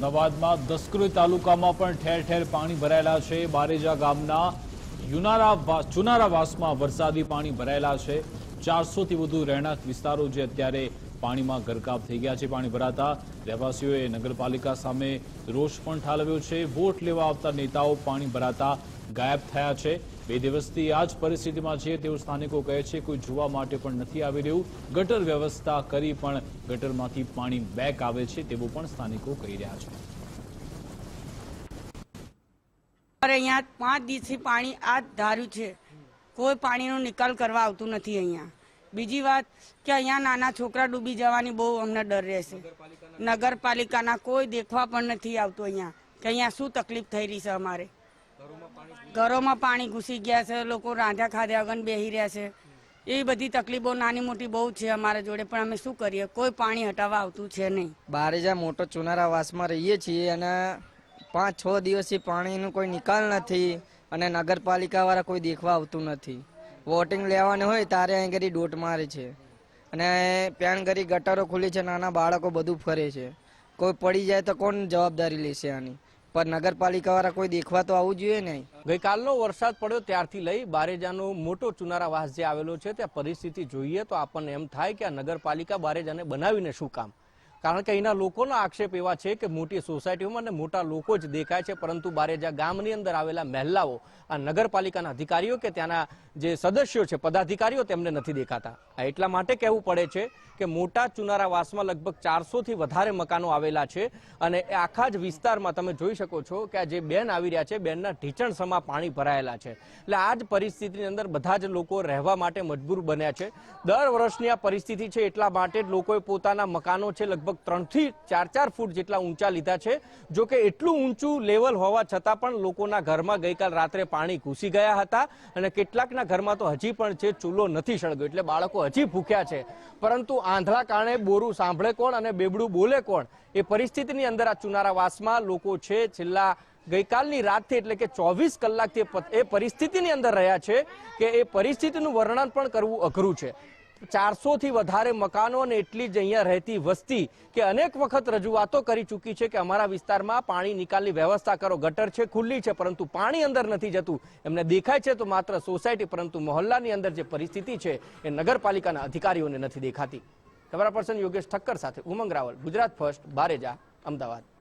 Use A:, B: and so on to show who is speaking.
A: અમદાવાદમાં દસક્રોઈ તાલુકામાં પણ ઠેર ઠેર પાણી ભરાયેલા છે. બારેજા ગામના યુનારા ચુનારાવાસમાં વરસાદી પાણી ભરાયેલા છે. ચારસોથી વધુ રહેણાંક વિસ્તારો જે અત્યારે પાણીમાં ગરકાવ થઈ ગયા છે, પાણી ભરાતા રહેવાસીઓએ નગરપાલિકા સામે રોષ પણ ઠાલવ્યો છે. વોટ લેવા આવતા નેતાઓ પાણી ભરાતા ગાયબ થયા છે. બે દિવસથી આ જ પરિસ્થિતિમાં છે. તેવું સ્થાનિકો કહે છે કોઈ જોવા માટે પણ નથી આવી રહ્યું. ગટર વ્યવસ્થા કરી પણ ગટરમાંથી પાણી બેક આવે છે તેવું પણ સ્થાનિકો કહી રહ્યા છે.
B: અહીંયા પાંચ દિવસથી પાણી આ ધાર્યું છે. કોઈ પાણીનો નિકાલ કરવા આવતું નથી અહીંયા. બીજી વાત કે અહીંયા નાના છોકરા ડૂબી જવાની બહુ અમને ડર રહેશે. નગરપાલિકાના કોઈ દેખવા પણ નથી આવતું અહીંયા, કે અહીંયા શું તકલીફ થઈ રહી છે અમારે. ઘરોમાં પાણી ઘૂસી ગયા છે, લોકો રાંધ્યા ખાધ્યા વગર બેસી રહ્યા છે. એ બધી તકલીફો નાની મોટી બહુ છે અમારા જોડે, પણ અમે શું કરીએ? કોઈ પાણી હટાવવા આવતું છે નહીં.
C: બારેજા મોટો ચુનારાવાસમાં રહીએ છીએ અને પાંચ છ દિવસથી પાણીનો કોઈ નિકાલ નથી અને નગરપાલિકાવાળા કોઈ દેખવા આવતું નથી. વોટિંગ લેવાનું હોય તારે અહીં ઘડી દોટ મારે છે. અને પેન કરી ગટરો ખુલી છે, નાના બાળકો બધું ફરે છે. કોઈ પડી જાય તો કોણ જવાબદારી લેશે આની? પણ નગરપાલિકાવાળા કોઈ દેખવા તો આવવું જોઈએ નહીં.
D: ગઈકાલનો વરસાદ પડ્યો ત્યારથી લઈ બારેજાનો મોટો ચુનારાવાસ જે આવેલો છે, ત્યાં પરિસ્થિતિ જોઈએ તો આપણને એમ થાય કે આ નગરપાલિકા બારેજાને બનાવીને શું કામ કારણ કે અહીંના લોકોનો આક્ષેપ એવા છે કે મોટી સોસાયટીઓમાં અને મોટા લોકો જ દેખાય છે, પરંતુ બારેજા ગામની અંદર આવેલા મહેલાઓ આ નગરપાલિકાના અધિકારીઓ કે ત્યાંના જે સદસ્યો છે, પદાધિકારીઓ તેમને નથી દેખાતા. આ એટલા માટે કહેવું પડે છે કે મોટા ચુનારાવાસમાં લગભગ ચારસોથી વધારે મકાનો આવેલા છે અને આખા જ વિસ્તારમાં તમે જોઈ શકો છો કે આ જે બેન આવી રહ્યા છે, બેનના ઢીચણ સમા પાણી ભરાયેલા છે. એટલે આ જ પરિસ્થિતિની અંદર બધા જ લોકો રહેવા માટે મજબૂર બન્યા છે. દર વર્ષની આ પરિસ્થિતિ છે એટલા માટે જ લોકોએ પોતાના મકાનો છે લગભગ ત્રણથી ચાર ચાર ફૂટ જેટલા ઊંચા લીધા છે. જો કે એટલું ઊંચું લેવલ હોવા છતાં પણ લોકોના ઘરમાં ગઈકાલ રાત્રે પાણી ઘૂસી ગયા હતા અને કેટલાકના ઘરમાં તો હજી પણ છે, ચૂલો નથી સળગ્યો એટલે બાળકો હજી ભૂખ્યા છે. પરંતુ આંધળા કારણે બોરું સાંભળે કોણ અને બેબડું બોલે કોણ એ પરિસ્થિતિની અંદર આ ચુનારાવાસમાં લોકો છે. છેલ્લા ગઈકાલની રાતથી એટલે કે ચોવીસ કલાકથી એ પરિસ્થિતિની અંદર રહ્યા છે કે એ પરિસ્થિતિનું વર્ણન પણ કરવું અઘરું છે. ચારસો થી વધારે મકાનો અને એટલી જ અહીંયા રહેતી વસ્તી કે અનેક વખત રજૂઆતો કરી ચૂકી છે કે અમારા વિસ્તારમાં પાણી નિકાલની વ્યવસ્થા કરો. ગટર છે, ખુલ્લી છે, પરંતુ પાણી અંદર નથી જતું. એમને દેખાય છે તો માત્ર સોસાયટી, પરંતુ મહોલ્લાની અંદર જે પરિસ્થિતિ છે એ નગરપાલિકાના અધિકારીઓને નથી દેખાતી. કેમેરા પર્સન યોગેશ ઠક્કર સાથે ઉમંગ રાવલ, ગુજરાત ફર્સ્ટ, બારેજા, અમદાવાદ.